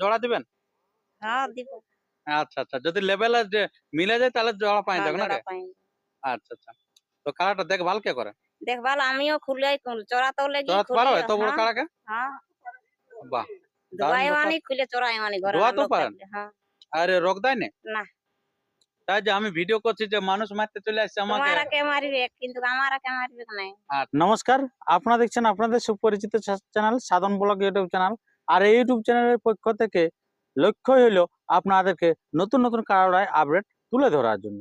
জোড়া দিবেন? হ্যাঁ দিব। আচ্ছা আচ্ছা। যদি লেভেল মিলে যায় তাহলে জোড়া পাই যাবে না। আচ্ছা আচ্ছা। তো কাড়াটা দেখভাল কে করে? দেখভাল আমিও খুলে চড়া তো লেগে জোড়াতে পারো? এত বড় কাড়াকে হ্যাঁ। বাহ দোয়াই। আনি খুলে চড়াই আনি ঘরে দোয়াতেও লোক পারেন? হ্যাঁ। আরে রোগ দেয় না? না। তাই যে আমি ভিডিও করছি যে মানুষ মারতে চলে আসছে আমাকে। তোমারা কে মারিবে কিন্তু আমারা কে মারিবে নাই। আর নমস্কার আপনারা দেখছেন আপনাদের সুপরিচিত channel Sadhan blog YouTube channel. আর এই ইউটিউব চ্যানেলের পক্ষ থেকে লক্ষ্যই হলো আপনাদেরকে নতুন নতুন কাড়া লড়াই আপডেট তুলে ধরার জন্য।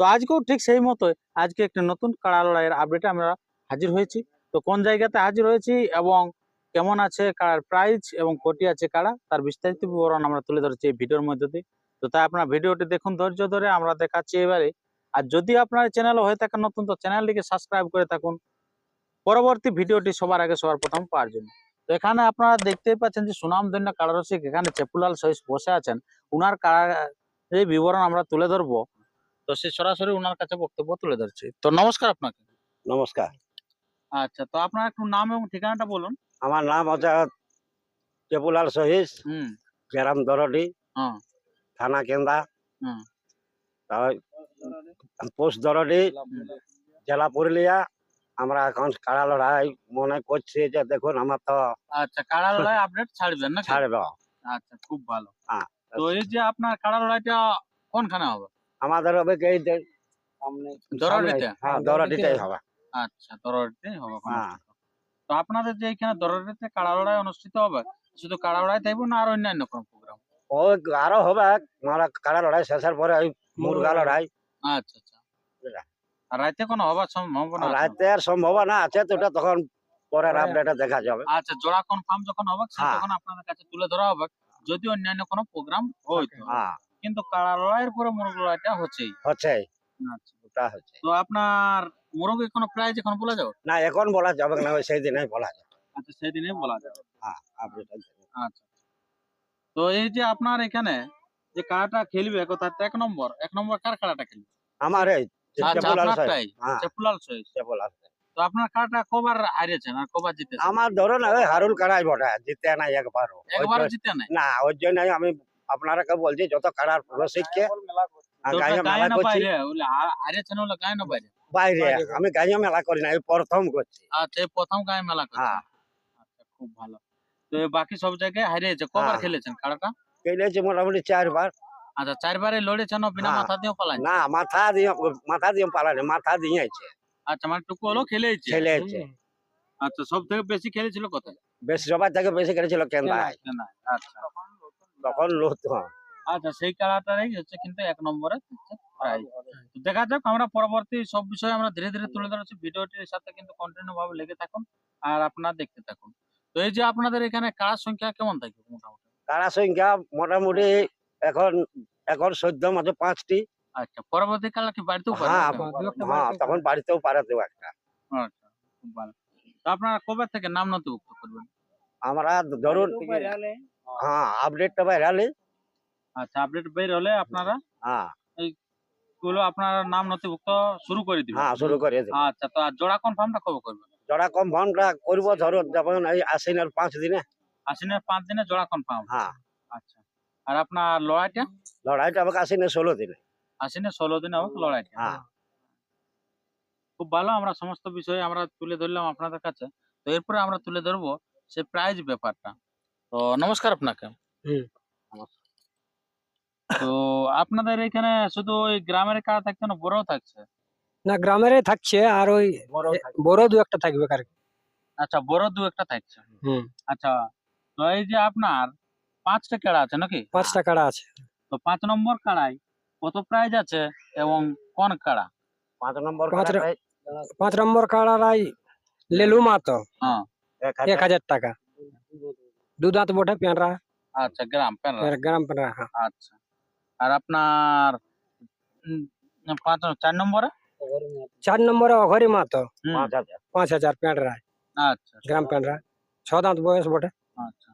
তো আজকেও ঠিক সেই মতোই আজকে একটি নতুন কাড়া লড়াইয়ের আপডেটে আমরা হাজির হয়েছি। তো কোন জায়গাতে হাজির হয়েছি এবং কেমন আছে কাড়ার প্রাইস এবং কোটি আছে কাড়া তার বিস্তারিত বিবরণ আমরা তুলে ধরেছি এই ভিডিওর মধ্যে দিয়ে। তো তাই আপনার ভিডিওটি দেখুন, ধৈর্য ধরে আমরা দেখাচ্ছি এবারে। আর যদি আপনার চ্যানেল হয়ে থাকে নতুন, তো চ্যানেলটিকে সাবস্ক্রাইব করে থাকুন। পরবর্তী ভিডিওটি সবার আগে সবার প্রথম পাওয়ার জন্য। তো এখানে আপনারা দেখতেই পাচ্ছেন যে সুনামধন্য কালারসিক এখানে চেপুলাল সহিস বসে আছেন। উনার এই বিবরণ আমরা তুলে ধরবো। তো সে সরাসরি উনার কাছে বক্তব্য তুলে ধরছি। তো নমস্কার আপনাকে। নমস্কার। আচ্ছা তো আপনার একটু নাম এবং ঠিকানাটা বলুন। আমার নাম হচ্ছে চেপুলাল সহিস। হুম। গ্রাম দরডি হ্যাঁ। থানা কেন্দা। হুম। পোস্ট দরডি জেলা পুরুলিয়া। আমরা এখন কাড়া লড়াই মনে করছি যে দেখুন আমার তো আচ্ছা কাড়া লড়াই আপডেট ছাড়বেন না ছাড়ব। আচ্ছা খুব ভালো। হ্যাঁ। তো এই যে আপনার কাড়া লড়াইটা কোনখানে হবে? আমাদের হবে এই দরডিতে? হ্যাঁ দরডিতেই হবে। আচ্ছা দরডিতেই হবে হ্যাঁ। তো আপনাদের যে এখানে দরডিতে কাড়া লড়াই অনুষ্ঠিত হবে শুধু কাড়া লড়াই থাকবে না আর অন্যান্য কোনো প্রোগ্রাম ওই আরও হবে কাড়া লড়াই শেষের পরে ওই মুরগা লড়াই। আচ্ছা আচ্ছা। রাতে কোনো হবার সম্ভাবনা? রাতের সম্ভাবনা আছে তো ওটা তখন পরের পরে- আপডেটে দেখা যাবে। আচ্ছা জোড়া কনফার্ম যখন হবে হ্যাঁ। তখন আপনাদের কাছে তুলে ধরা হবে যদি অন্যান্য কোনো প্রোগ্রাম হইতো হ্যাঁ। কিন্তু কাড়া লড়াইয়ের পরে মুরগ লড়াইটা হচ্ছেই। হচ্ছে আচ্ছা ওটা হচ্ছে তো আপনার মুরগের কোনো প্রাইজ এখন বলা যাবে? না এখন বলা যাবে না সেই দিনে বলা যাবে। আচ্ছা সেদিনে বলা যাবে। হ্যাঁ আপডেট আচ্ছা। তো এই যে আপনার এখানে যে কাড়াটা খেলবে তার এক নম্বর এক নম্বর কার কাড়াটা খেলবে? আমার এই আচ্ছা আপনারটাই হ্যাঁ। চেপুলাল সহিস চেপুলাল তো আপনার কাড়াটা কবার হারিয়েছেন আর কবার জিতেছেন? আমার ওই হারুল কাড়াই বটে জিতে নাই একবারও। জিতে নাই? না ওই জন্যই আমি আপনারাকে বলছি যত কাড়ার গায়ে মেলা করছি। বাইরে হারিয়েছেন ওগুলো গায়ে না বাইরে বাইরে আমি গাঁয়ে মেলা করি না এই প্রথম করছি। আচ্ছা এই প্রথম গায়ে মেলা করছেন? হ্যাঁ। আচ্ছা খুব ভালো। তো বাকি সব জায়গায় হারিয়েছে কবার হ্যাঁ। খেলেছেন কাড়াটা? খেলেছি মোটামুটি চারবার। আচ্ছা চারবারে লড়েছেন বিনা। মাথা দিয়েও পালান না মাথা দিয়ে মাথা দিয়ে পালানি মাথা দিয়েছে। আচ্ছা মানে টুকু হলো খেলেছে খেলেছে আচ্ছা সব থেকে বেশি খেলেছিল কোথায়? বেশি সবার থেকে বেশি খেলেছিল চেন্নাই। আচ্ছা। তখন লোক আচ্ছা সেই খেলাটাই হচ্ছে কিন্তু এক নম্বরে দেখা যাক আমরা পরবর্তী সব বিষয়ে আমরা ধীরে ধীরে তুলে ধরেছি। ভিডিওটির সাথে কিন্তু কন্টিনিউ ভাবে লেগে থাকুন আর আপনারা দেখতে থাকুন। তো এই যে আপনাদের এখানে কার সংখ্যা কেমন থাকবে মোটামুটি? কারা সংখ্যা মোটামুটি এখন এখন সদ্য মাত্র পাঁচটি। আচ্ছা পরবর্তী কালে কি বাড়িতেও পারে হ্যাঁ আচ্ছা হ্যাঁ তখন বাড়িতেও দু একটা। খুব ভালো। তো আপনারা কবে থেকে নাম নথিভুক্ত করবেন? আমরা ধরুন হ্যাঁ আপডেটটা বাইরালি আচ্ছা আপডেট বের হলে আপনারা হ্যাঁ। গুলো আপনারা নাম নথিভুক্ত শুরু করে দিবেন। হ্যাঁ শুরু করে দেব আচ্ছা তো আর জোড়া কনফার্মটা কবে করবেন? জোড়া কম ফর্মটা করব ধরুন যেমন এই আশ্বিনের পাঁচ দিনে। আশ্বিনের পাঁচ দিনে জোড়া কনফার্ম হ্যাঁ। আচ্ছা। আর আপনার লড়াইটা? লড়াইটা হবে আশ্বিনের ষোলো দিনে। আশ্বিনের ষোলো দিনে হোক লড়াইটা? হ্যাঁ। খুব ভালো আমরা সমস্ত বিষয় আমরা তুলে ধরলাম আপনাদের কাছে। তো এরপরে আমরা তুলে ধরবো সে প্রাইজ ব্যাপারটা। তো নমস্কার আপনাকে। তো আপনাদের এখানে শুধু ওই গ্রামের কারা থাকছে না বড়ও থাকছে? না গ্রামেরই থাকছে আর ওই বড় দু একটা থাকবে কার আচ্ছা বড় দু একটা থাকছে। আচ্ছা তো এই যে আপনার পাঁচটা কেড়া আছে নাকি? পাঁচটা কাড়া আছে। তো পাঁচ নম্বর কাড়াই কত প্রাইজ আছে এবং কোন কাড়া? পাঁচ নম্বর পাঁচ নম্বর কাড়ারাই লেলু মাতো। হ্যাঁ। এক হাজার। টাকা। দু দাঁত বটে পেঁড়া। আচ্ছা গ্রাম পেনরা গ্রাম পেঁড়া হ্যাঁ। আচ্ছা। আর আপনার উম, পাঁচ চার নম্বরে? চার নম্বরে অঘরি মাতো। পাঁচ হাজার। পাঁচ হাজার পেঁড়া আচ্ছা। গ্রাম পেঁড়া। ছ দাঁত বয়স বটে। আচ্ছা।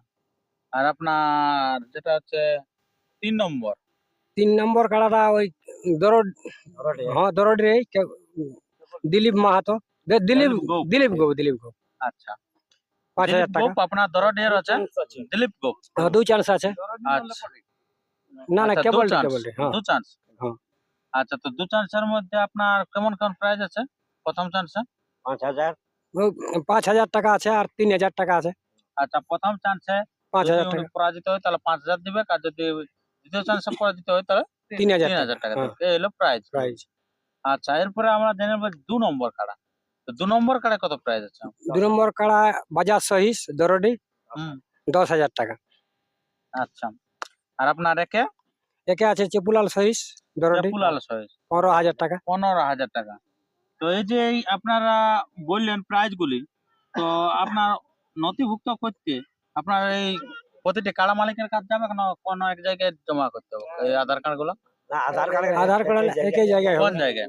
আর আপনার যেটা হচ্ছে তিন নম্বর। তিন নম্বর কাড়াটা ওই দরড হ্যাঁ দরড রে দিলীপ মাহাতো। দিলীপ দিলীপ গোপ। দিলীপ গো দিলীপ গো আচ্ছা। পাঁচ হাজার টাকা। আপনার দরডিয়ার আছে? দিলীপ গোপ। হ্যাঁ, দু চান্স আছে। আচ্ছা। না না আচ্ছা, দু কেবল কেবল হ্যাঁ। দু চান্স হ্যাঁ। আচ্ছা তো দু চান্সের মধ্যে আপনার কেমন কেমন প্রাইস আছে? প্রথম চান্সে পাঁচ হাজার। পাঁচ হাজার টাকা আছে আর তিন হাজার টাকা আছে। আচ্ছা প্রথম চান্সে পাঁচ হাজার টাকা। পরাজিত হয় তাহলে পাঁচ হাজার দিবে। আর যদি দ্বিতীয় চান্সে পরাজিত হয় তাহলে তিন হাজার তিন টাকা হাজার টাকা হ্যাঁ। এই হলো প্রাইস প্রাইস আচ্ছা এরপরে আমরা জেনে নেব দু নম্বর কাড়া। তো দু নম্বর কাড়া কত প্রাইস আছে? দু নম্বর কাড়া বাজার সহিস দরডি। দশ হাজার টাকা। আচ্ছা। আর আপনার একে? একে আছে চেপুলাল সহিস দরডি। পুলাল সহিস। পনেরো হাজার টাকা। পনেরো হাজার টাকা। তো এই যে আপনারা বললেন প্রাইজ গুলি তো আপনার নথিভুক্ত করতে আপনার এই প্রতিটি কাড়া মালিকের কাছে যাবে কেন কোন এক জায়গায় জমা করতে হবে এই আধার কার্ডগুলো? আধার কার্ড আধার কার্ড একই জায়গায় কোন জায়গায়?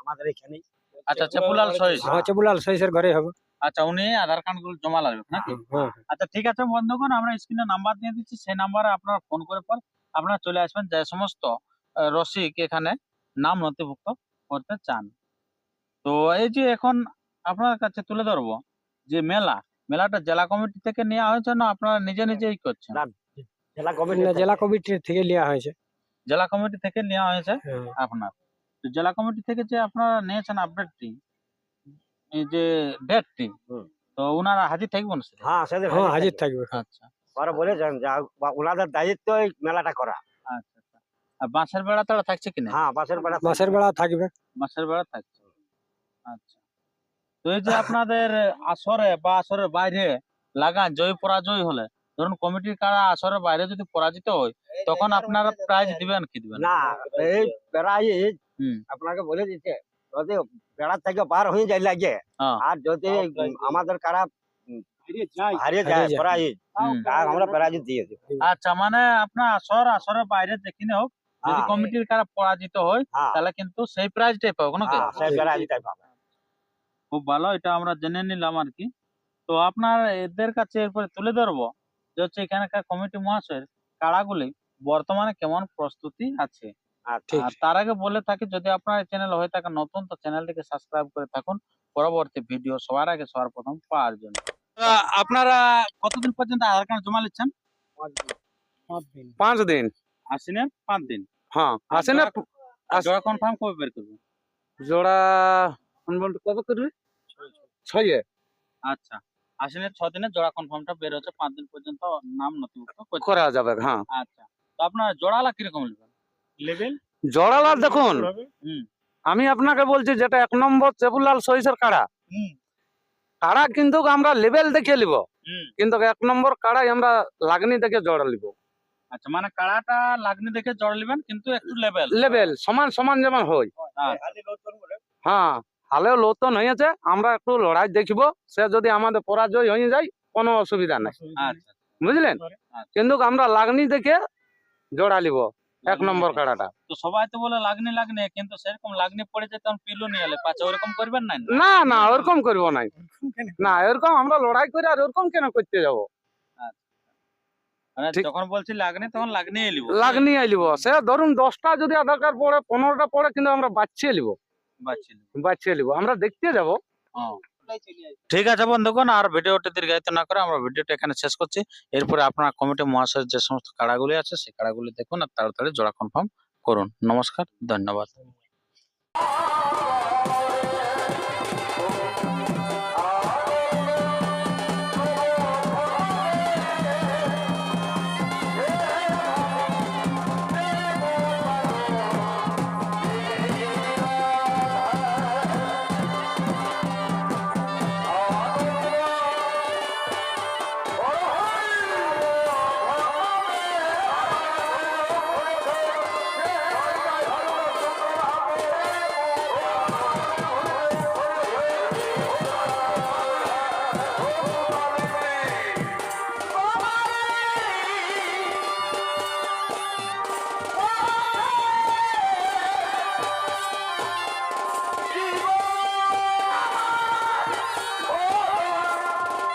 আমাদের এখানে আচ্ছা চেপুলাল সহিস। হ্যাঁ চেপুলাল সহিসের ঘরে হবে। আচ্ছা উনি আধার কার্ডগুলো জমা লাগবে নাকি? হ্যাঁ আচ্ছা ঠিক আছে বন্ধুগণ আমরা স্ক্রিনে নাম্বার দিয়ে দিচ্ছি সেই নাম্বারে আপনারা ফোন করে পর আপনারা চলে আসবেন যে সমস্ত রসিক এখানে নাম নথিভুক্ত করতে চান। তো এই যে এখন আপনার কাছে তুলে ধরবো যে মেলা মেলাটা জেলা কমিটি থেকে নেওয়া হয়েছে না আপনারা নিজে নিজেই করছেন? না। জেলা কমিটি না, জেলা কমিটির থেকে নেওয়া হয়েছে। জেলা কমিটি থেকে নেওয়া হয়েছে? হ্যাঁ। আপনার। তো জেলা কমিটি থেকে যে আপনারা নিয়েছেন আপডেটটি এই যে ডেটটি। তো ওনারা হাজির থাকবেন? হ্যাঁ হ্যাঁ হাজির থাকবে। আচ্ছা। ওরা বলেছেন যে ওনাদের দায়িত্ব এই মেলাটা করা। আচ্ছা আচ্ছা। আর বাঁশের বেড়া তারা থাকছে কিনা? হ্যাঁ বাঁশের বেড়া মাসের বেড়া থাকবে। মাসের বেড়া থাকছে। আচ্ছা। তো এই যে আপনাদের আসরে বা আসরের বাইরে লাগান জয় পরাজয় হলে ধরুন কমিটির কারা আসরের বাইরে যদি পরাজিত হয় তখন আপনারা প্রাইজ দিবেন কি দিবেন? না এই হুম। আপনাকে বলে দিচ্ছে যদি বেড়ার থেকে পার হয়ে যায় লাগে হ্যাঁ। আর যদি আমাদের কারা হারিয়ে যায়। আমরা প্রাইজ দিয়ে দিই আচ্ছা মানে আপনার আসর আসরের বাইরে যেখানে হোক যদি হ্যাঁ। কমিটির কারা পরাজিত হয় হ্যাঁ। তাহলে কিন্তু সেই প্রাইজটাই পাবো হ্যাঁ, সেই প্রাইজটাই পাবে। খুব ভালো এটা আমরা জেনে নিলাম আর কি তো আপনার এদের কাছে এরপরে তুলে ধরবো যে হচ্ছে এখানকার কমিটি মহাশয়ের কাড়াগুলি বর্তমানে কেমন প্রস্তুতি আছে। আর তার আগে বলে থাকি যদি আপনার চ্যানেল হয়ে থাকে নতুন তো চ্যানেলটিকে সাবস্ক্রাইব করে থাকুন। পরবর্তী ভিডিও সবার আগে সবার প্রথম পাওয়ার জন্য। আপনারা কতদিন পর্যন্ত আধার কার্ড জমা নিচ্ছেন? পাঁচ দিন। আশ্বিনের পাঁচ দিন? হ্যাঁ আর জোড়া- আর জোড়া কনফার্ম কবে বের করবে জোড়া বলতে কবে করবি? ছয়ে আচ্ছা। আশ্বিনের ছ দিনে জোড়া কনফার্মটা বের হচ্ছে পাঁচ দিন পর্যন্ত নাম নথিভুক্ত করা যাবে হ্যাঁ। আচ্ছা। তো আপনার জোড়ালা কীরকম নেবেন লেভেল জোড়ালাল দেখুন আমি আপনাকে বলছি যেটা এক নম্বর চেবুলাল সহিসের কাড়া। হুম। কাড়া কিন্তু আমরা লেভেল দেখে নিব। হুম। কিন্তু এক নম্বর কাড়াই আমরা লাগনি দেখে জোড়া নিব। আচ্ছা মানে কাড়াটা লাগনি দেখে জড় নেবেন কিন্তু একটু লেভেল লেভেল সমান সমান যেমন হয়। হ্যাঁ। হালেও লৌতন হয়েছে আমরা একটু লড়াই দেখব সে যদি আমাদের পরাজয় হয়ে যায় কোনো অসুবিধা নাই। আচ্ছা বুঝলেন? আচ্ছা। কিন্তু আমরা লাগনি দেখে জোড়া নিব এক নম্বর কাড়াটা। তো সবাই তো বলে লাগনি লাগনি কিন্তু সেরকম লাগনি পড়েছে তখন পিলো নিয়ে এলে। পাচ্ছে ওরকম করবেন না? না না ওরকম করব নাই। না এরকম আমরা লড়াই করে আর ওরকম কেন করতে যাব? মানে যখন বলছি লাগনি তখন লাগনি এলিব লাগনি আইলিব সে ধরুন দশটা যদি আধার কার্ড পড়ে পনেরোটা পড়ে কিন্তু আমরা বাচ্চিয়ে নিব। বাচ্চা আমরা দেখতে যাব। ঠিক আছে বন্ধুগণ আর ভিডিওটি দীর্ঘায়িত না করে আমরা ভিডিওটা এখানে শেষ করছি। এরপরে আপনার কমিটি মহাশয়ের যে সমস্ত কাড়াগুলি আছে সেই কাড়াগুলি দেখুন আর তাড়াতাড়ি জোড়া কনফার্ম করুন। নমস্কার ধন্যবাদ।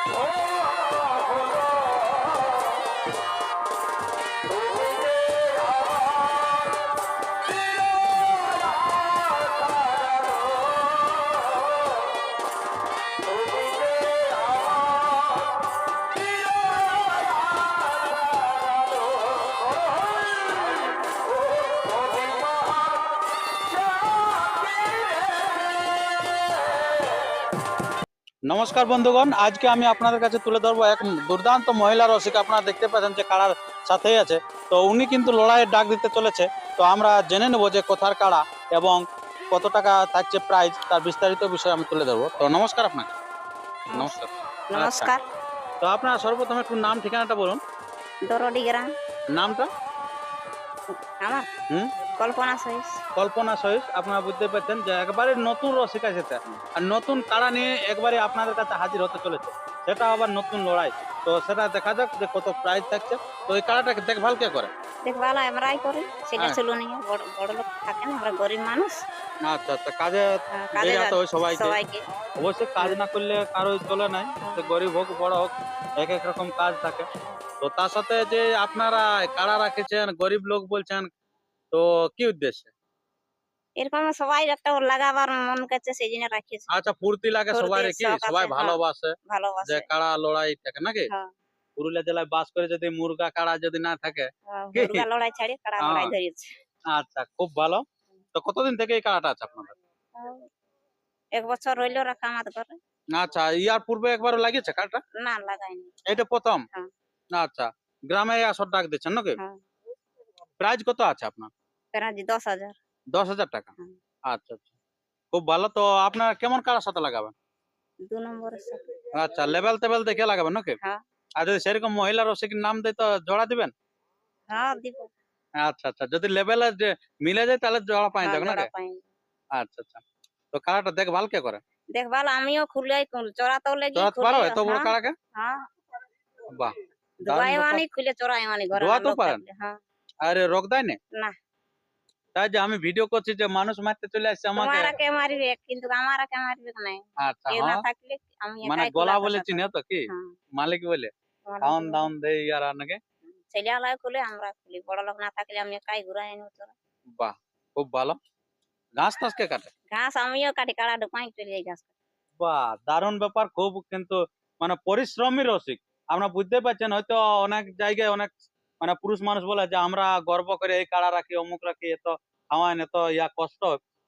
Oh! নমস্কার বন্ধুগণ আজকে আমি আপনাদের কাছে তুলে ধরবো এক দুর্দান্ত মহিলা রসিক। আপনারা দেখতে পাচ্ছেন যে কাড়ার সাথেই আছে। তো উনি কিন্তু লড়াইয়ের ডাক দিতে চলেছে। তো আমরা জেনে নেব যে কোথার কাড়া এবং কত টাকা থাকছে প্রাইস তার বিস্তারিত বিষয় আমি তুলে ধরবো। তো নমস্কার আপনাকে। নমস্কার। নমস্কার। তো আপনারা সর্বপ্রথম একটু নাম ঠিকানাটা বলুন। দরডি গ্রাম। নামটা? আমার? হুম? কল্পনা সহিস। কল্পনা আপনারা বুঝতে পারছেন যে একবারে নতুন রসিক এটা। আর নতুন কাড়া নিয়ে একবারে আপনাদের কাছে হাজির হতে চলেছে। সেটা আবার নতুন লড়াই। তো সেটা দেখা যাক যে কত প্রাইস থাকছে। তো এই কাড়াটাকে দেখভাল কে করে? দেখভাল আমরাই করি। সেটা হ্যাঁ। ছিল নিয়ে বড় বড় লোক থাকে না আমরা গরিব মানুষ। আচ্ছা আচ্ছা কাজে কাজে যাতে হয় সবাইকে। সবাইকে। অবশ্যই কাজ না করলে কারও চলে নাই। সে গরিব হোক বড় হোক এক এক রকম কাজ থাকে। তো তার সাথে যে আপনারা কাড়া রাখেছেন গরিব লোক বলছেন তো কি উদ্দেশ্যে? এরকম সবাই একটা লাগাবার মন করছে সেই জন্য রাখিয়েছে আচ্ছা ফুর্তি লাগে সবাই কি? সবাই হ্যাঁ। ভালোবাসে। যে কাড়া লড়াই থাকে নাকি? হ্যাঁ। পুরুলিয়া জেলায় বাস করে যদি মুরগা কাড়া যদি না থাকে মুরগা লড়াই ছাড়ি কাড়া হ্যাঁ। লড়াই ধরিয়েছে আচ্ছা খুব ভালো। তো কতদিন থেকে এই কাড়াটা আছে আপনাদের? এক বছর হইল রাখা আমাদের ঘরে। আচ্ছা ইয়ার পূর্বে একবার লাগিয়েছে কাড়াটা? না লাগাইনি। এটা প্রথম? হ্যাঁ। আচ্ছা গ্রামে আসর ডাক দিচ্ছেন নাকি? হ্যাঁ। প্রাইস কত আছে আপনার? প্রায় দশ হাজার। দশ হাজার টাকা? আচ্ছা আচ্ছা। খুব ভালো। তো আপনার কেমন কাড়ার সাথে লাগাবেন? দু নম্বরের সাথে। আচ্ছা লেভেল টেবেল দেখে লাগাবেন নাকি? হ্যাঁ। আর যদি সেরকম মহিলা রসিকের নাম দেয় তো জোড়া দিবেন? হ্যাঁ দিব। আচ্ছা আচ্ছা। যদি লেভেলে মিলে যায় তাহলে জোড়া পাই হ্যাঁ, যাবে জোড়া আচ্ছা আচ্ছা। তো কাড়াটা দেখভাল কে করে? দেখভাল আমিও খুলে চড়াতেও লেগে জোড়াতে পারো এত বড় কাড়াকে হ্যাঁ। বাহ দুবাই ব্যাপার। খুলে চড়াই মানি ঘরে দোয়াতেও লোক পারেন? হ্যাঁ। আরে রোগ দেয় না? না। তাই যে আমি ভিডিও করছি যে মানুষ মারতে চলে আসছে আমাকে। তোমারাকে মারিবে কিন্তু আমারাকে মারিবে নাই আচ্ছা না হ্যাঁ। থাকলে আমি মানে গলা বলে চিনে তো কি? মালিক বলে। দেই আর নাকি ছেলে খুলে আমরা খুলি। বড় লোক না থাকলে আমি একাই ঘুরাই তোরা। বাহ খুব ভালো। ঘাস টাস কে কাটে? ঘাস আমিও কাটি কাড়া চলে যাই ঘাস বাহ দারুণ ব্যাপার খুব কিন্তু মানে পরিশ্রমী রসিক। আমরা বুঝতে পারছেন হয়তো অনেক জায়গায় অনেক মানে পুরুষ মানুষ বলে যে আমরা গর্ব করে এই কাড়া রাখি অমুক রাখি এত খাওয়ান এত ইয়া কষ্ট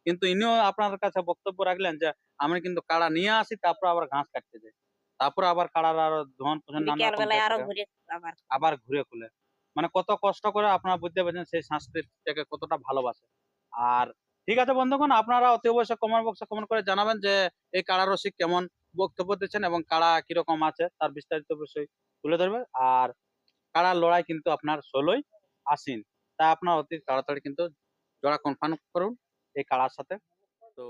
কিন্তু ইনিও আপনার কাছে বক্তব্য রাখলেন যে আমি কিন্তু কাড়া নিয়ে আসি তারপর আবার ঘাস কাটতে যাই। তারপর আবার কাড়ার আরও ধন পোষণ আবার আবার ঘুরে খুলে। মানে কত কষ্ট করে আপনারা বুঝতে পারছেন সেই সংস্কৃতিটাকে কতটা ভালোবাসে। আর ঠিক আছে বন্ধুগণ আপনারা অতি অবশ্যই কমেন্ট বক্সে কমেন্ট করে জানাবেন যে এই কাড়া রসিক কেমন বক্তব্য দিচ্ছেন এবং কাড়া কীরকম আছে তার বিস্তারিত বিষয় তুলে ধরবে। আর কাড়ার লড়াই কিন্তু আপনার ষোলোই আসিন তা আপনার অতি তাড়াতাড়ি কিন্তু জোড়া কনফার্ম করুন এই কাড়ার সাথে। তো